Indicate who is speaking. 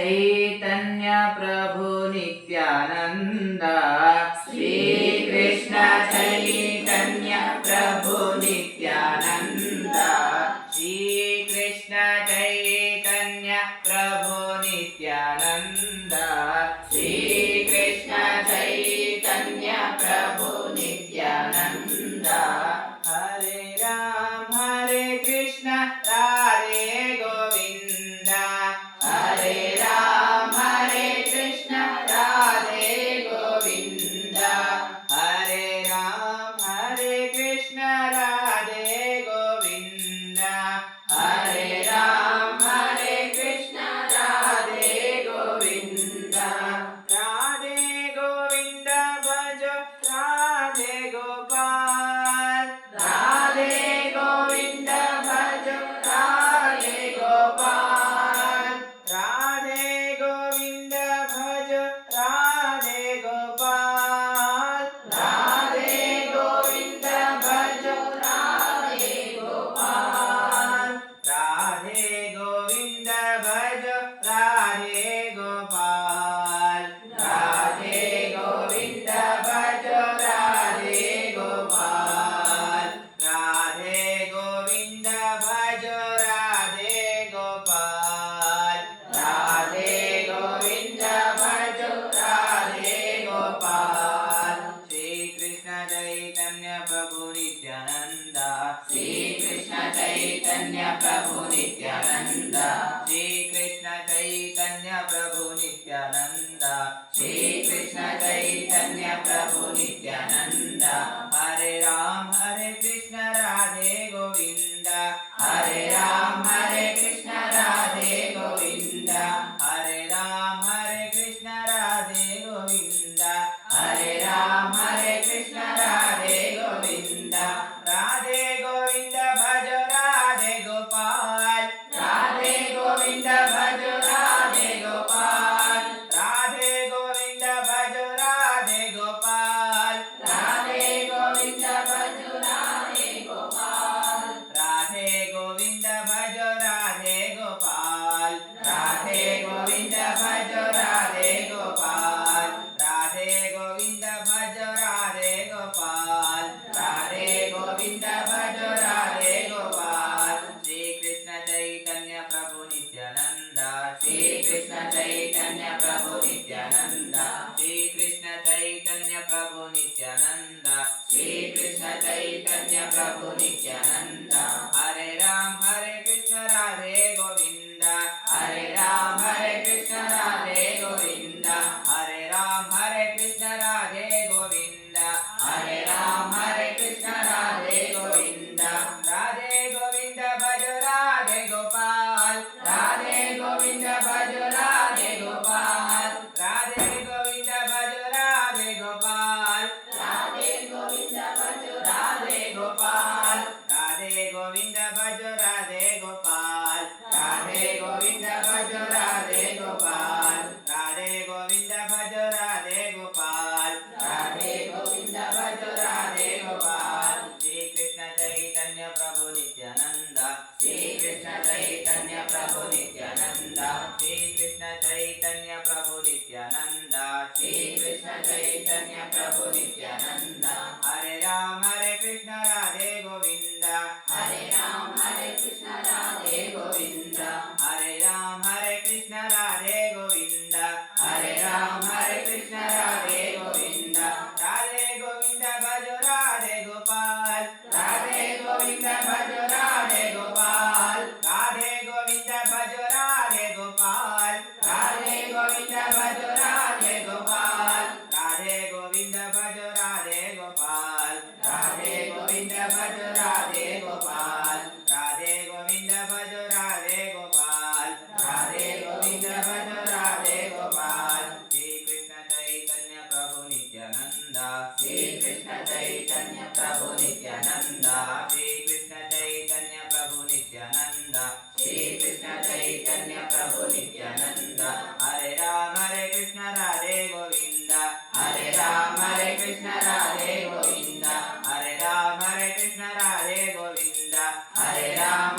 Speaker 1: चैतन्यप्रभुनित्यानन्द Krishna Chaitanya Shri Krishna Chaitanya Prabhu Nityananda Hare Rama Hare Krishna Radhe Govinda. Hare Rama Hare Krishna Radhe Govinda. Hare Rama Hare Krishna Radhe Govinda. Hare Rama.